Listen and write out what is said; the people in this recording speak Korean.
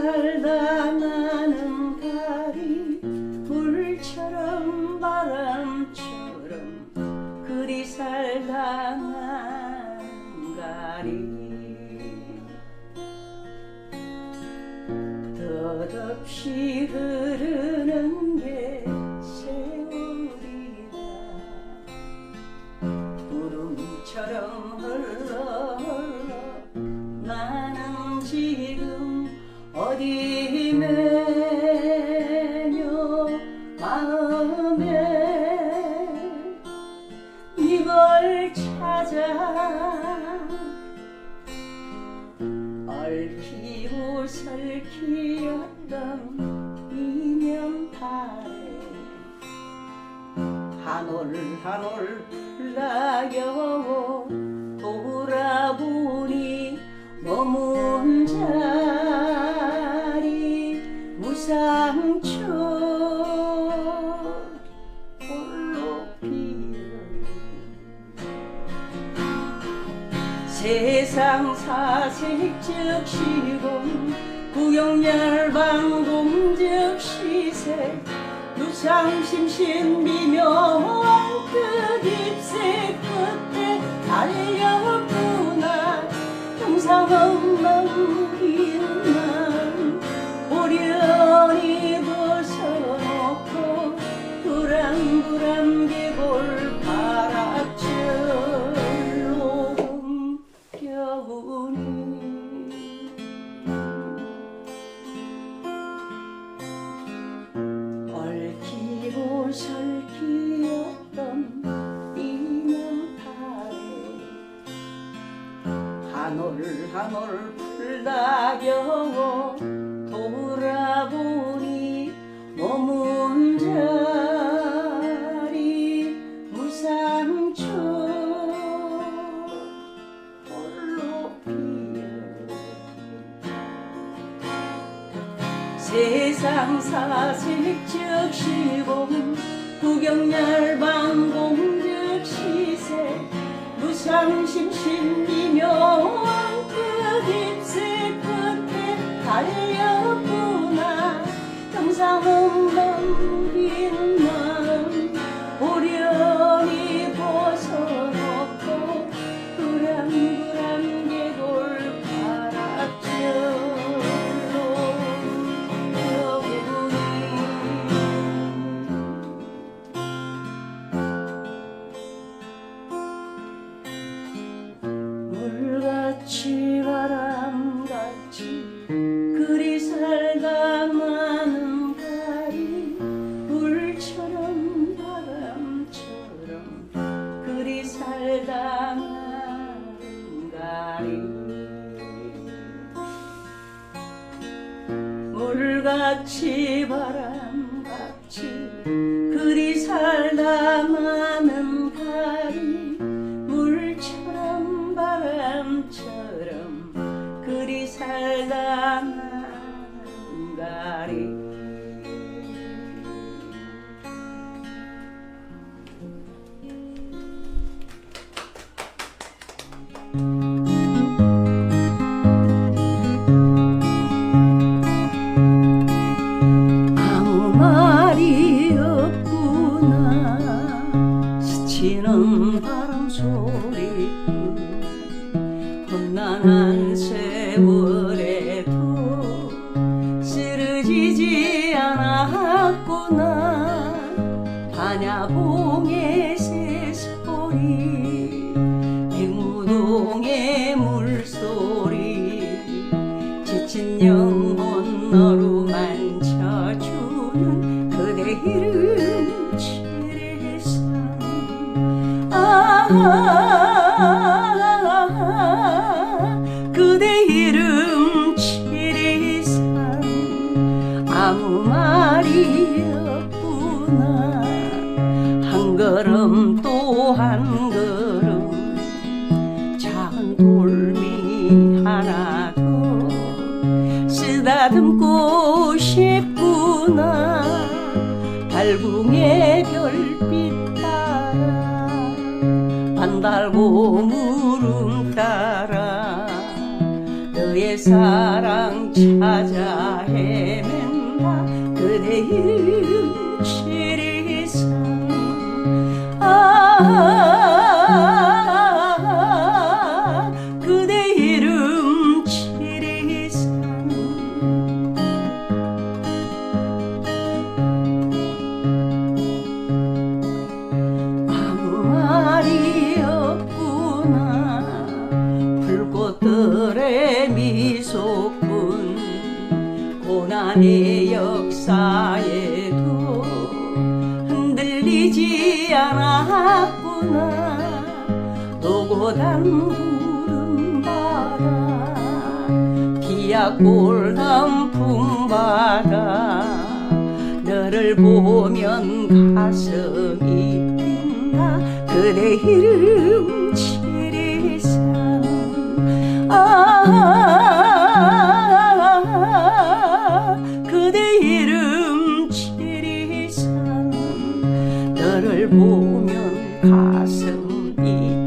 살다 나는 가리 물처럼 바람처럼 그리 살다 나는 가리 덧없이 흐르는 게 세월이다. 구름처럼 흘러 어디 매며 마음에 이걸 찾아 얽히고 설키었던 이면파에 한올 한올 풀나겨워 무상초 홀로 피어. 세상 사색적 시공 구경열방 공적 시세 누상심신 미묘한 끝입새 끝에 달렸구나. 형상없는 빛 한올 풀다겨워 돌아보니 머문 자리 무상초 홀로 피어. 세상 사색적 시공 구경열 방 공적 시세. 무 상심신 미묘한 끝입새 끝에 달렸구 물같이 바람같이 그리 살다 마는 가리 물처럼 바람처럼 그리 살다 마는 가리 물같이 바람 아무 말이 없구나. 스치는 바람 소리뿐 험난한 세월에도 쓰러지지 않았구나. 반야봉 너로 만져주는 그대 이름 칠해상 아 그대 이름 칠해상 아무 말이 없구나. 한 걸음 또 한 걸음 달고 물음 따라 너 나의 사랑 찾아 헤맨다. 그대 이 미소뿐 고난의 역사에도 흔들리지 않았구나. 노고단 구름바다 비약골 단풍바다 너를 보면 가슴이 뛴다. 그대 이름 너를 보면 가슴이 뛴다 그대 이름